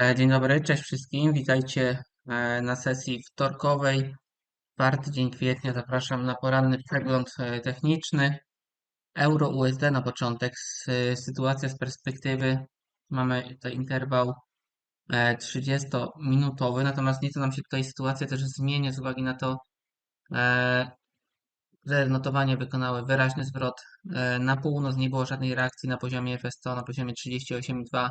E, Dzień dobry, cześć wszystkim. Witajcie e, na sesji wtorkowej. Czwarty dzień kwietnia. Zapraszam na poranny przegląd e, techniczny. Euro USD na początek. Sytuacja z perspektywy. Mamy tutaj interwał e, 30-minutowy, natomiast nieco nam się tutaj sytuacja też zmienia z uwagi na to, że notowania wykonały wyraźny zwrot na północ. Nie było żadnej reakcji na poziomie FS100, na poziomie 38,2.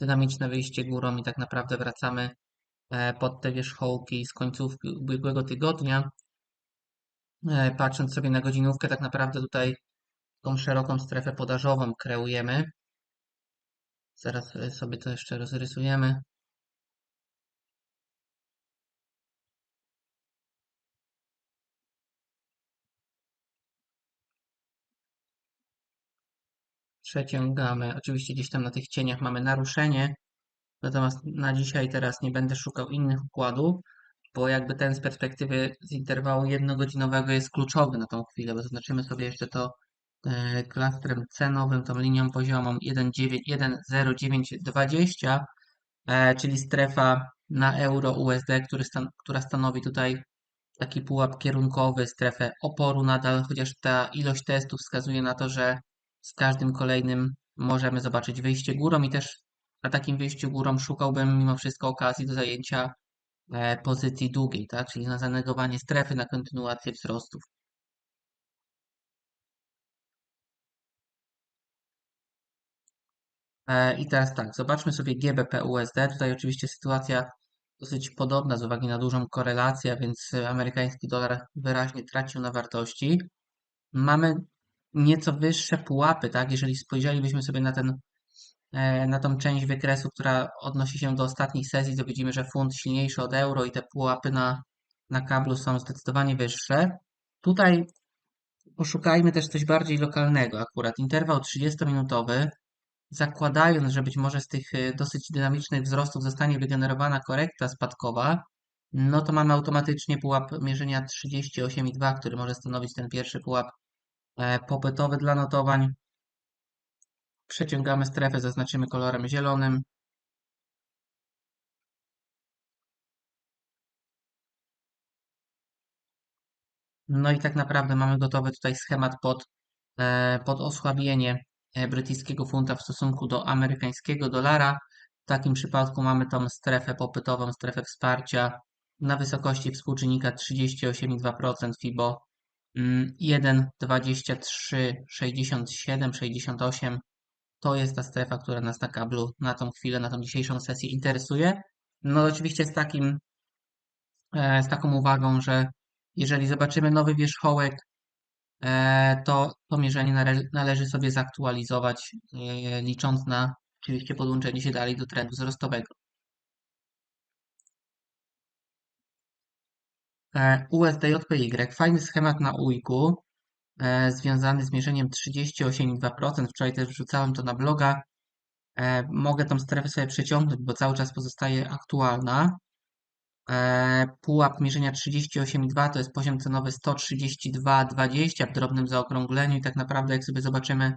Dynamiczne wyjście górą i tak naprawdę wracamy e, pod te wierzchołki z końcówki ubiegłego tygodnia. E, Patrząc sobie na godzinówkę, tak naprawdę tutaj tą szeroką strefę podażową kreujemy. Zaraz e, sobie to jeszcze rozrysujemy. Przeciągamy. Oczywiście gdzieś tam na tych cieniach mamy naruszenie. Natomiast na dzisiaj teraz nie będę szukał innych układów, bo jakby ten z perspektywy z interwału jednogodzinowego jest kluczowy na tą chwilę, bo zaznaczymy sobie jeszcze to e, klastrem cenowym, tą linią poziomą 1,0920, e, czyli strefa na euro USD, który stan która stanowi tutaj taki pułap kierunkowy, strefę oporu nadal, chociaż ta ilość testów wskazuje na to, że z każdym kolejnym możemy zobaczyć wyjście górą i też na takim wyjściu górą szukałbym mimo wszystko okazji do zajęcia e, pozycji długiej, tak? czyli na zanegowanie strefy, na kontynuację wzrostów. E, I teraz tak, zobaczmy sobie GBP USD. Tutaj oczywiście sytuacja dosyć podobna z uwagi na dużą korelację, więc amerykański dolar wyraźnie tracił na wartości. Mamy nieco wyższe pułapy, tak? Jeżeli spojrzelibyśmy sobie na ten, e, na tą część wykresu, która odnosi się do ostatnich sesji, to widzimy, że funt silniejszy od euro i te pułapy na, na kablu są zdecydowanie wyższe. Tutaj poszukajmy też coś bardziej lokalnego akurat. Interwał 30-minutowy zakładając, że być może z tych y, dosyć dynamicznych wzrostów zostanie wygenerowana korekta spadkowa, no to mamy automatycznie pułap mierzenia 38,2, który może stanowić ten pierwszy pułap e, popytowy dla notowań. Przeciągamy strefę, zaznaczymy kolorem zielonym. No i tak naprawdę mamy gotowy tutaj schemat pod, e, pod osłabienie e, brytyjskiego funta w stosunku do amerykańskiego dolara. W takim przypadku mamy tą strefę popytową, strefę wsparcia na wysokości współczynnika 38,2% FIBO 1,23, 67, 68. To jest ta strefa, która nas na kablu na tą chwilę, na tą dzisiejszą sesję interesuje. No oczywiście z takim, e, z taką uwagą, że jeżeli zobaczymy nowy wierzchołek, e, to to mierzenie nale- należy sobie zaktualizować, e, licząc na oczywiście podłączenie się dalej do trendu wzrostowego. USDJPY, fajny schemat na ujku, e, związany z mierzeniem 38,2%. Wczoraj też wrzucałem to na bloga. E, mogę tą strefę sobie przeciągnąć, bo cały czas pozostaje aktualna. E, pułap mierzenia 38,2 to jest poziom cenowy 132,20 w drobnym zaokrągleniu i tak naprawdę jak sobie zobaczymy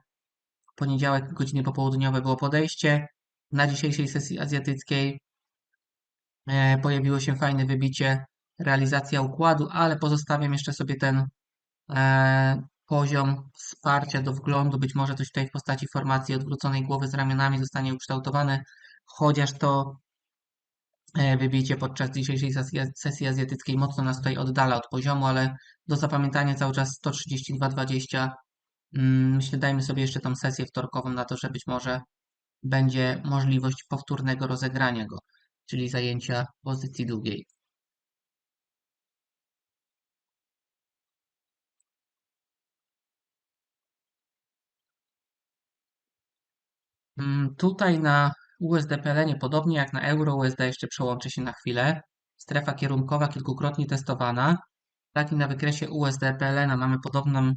w poniedziałek godziny popołudniowe było podejście. Na dzisiejszej sesji azjatyckiej e, pojawiło się fajne wybicie, realizacja układu, ale pozostawiam jeszcze sobie ten e, poziom wsparcia do wglądu. Być może coś tutaj w postaci formacji odwróconej głowy z ramionami zostanie ukształtowane, chociaż to e, wybicie podczas dzisiejszej sesji, sesji azjatyckiej mocno nas tutaj oddala od poziomu, ale do zapamiętania cały czas 132,20. Mm, Myślę, dajmy sobie jeszcze tą sesję wtorkową na to, że być może będzie możliwość powtórnego rozegrania go, czyli zajęcia pozycji długiej. Tutaj na USD-PLN, podobnie jak na euro USD, jeszcze przełączę się na chwilę. Strefa kierunkowa kilkukrotnie testowana. Tak i na wykresie USD-PLN mamy podobną,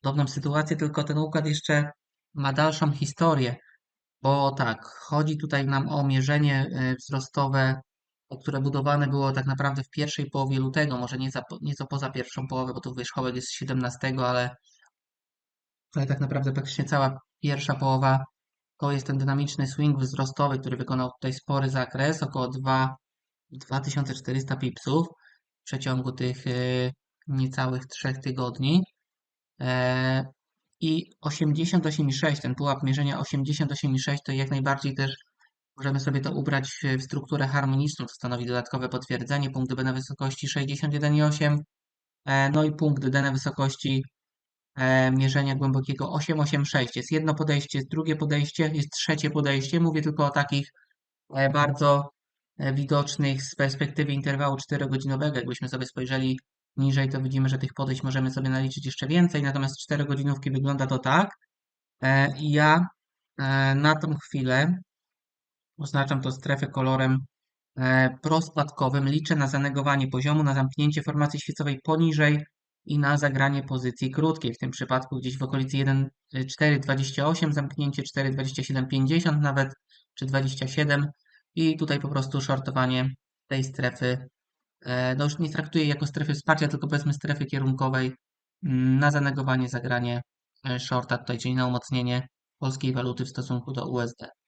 podobną sytuację, tylko ten układ jeszcze ma dalszą historię. Bo tak, chodzi tutaj nam o mierzenie y, wzrostowe, które budowane było tak naprawdę w pierwszej połowie lutego, może nieco, nieco poza pierwszą połowę, bo tu wierzchołek jest 17, ale, ale tak naprawdę praktycznie cała pierwsza połowa To jest ten dynamiczny swing wzrostowy, który wykonał tutaj spory zakres, około 2, 2400 pipsów w przeciągu tych y, niecałych 3 tygodni. E, I 88,6, ten pułap mierzenia 88,6 to jak najbardziej też możemy sobie to ubrać w- strukturę harmoniczną, to stanowi dodatkowe potwierdzenie. Punkt B na wysokości 61,8, e, no i punkt D na wysokości mierzenia głębokiego 886. Jest jedno podejście, jest drugie podejście, jest trzecie podejście. Mówię tylko o takich e, bardzo e, widocznych z perspektywy interwału 4-godzinowego. Jakbyśmy sobie spojrzeli niżej, to widzimy, że tych podejść możemy sobie naliczyć jeszcze więcej, natomiast 4-godzinówki wygląda to tak. E, ja e, na tą chwilę oznaczam to strefę kolorem e, prospadkowym. Liczę na zanegowanie poziomu, na zamknięcie formacji świecowej poniżej i na zagranie pozycji krótkiej. W tym przypadku gdzieś w okolicy 1,428, zamknięcie 4,2750 nawet, czy 27 i tutaj po prostu shortowanie tej strefy. e, No już nie traktuję jako strefy wsparcia, tylko powiedzmy strefy kierunkowej mm, na zanegowanie, zagranie e, shorta tutaj, czyli na umocnienie polskiej waluty w stosunku do USD.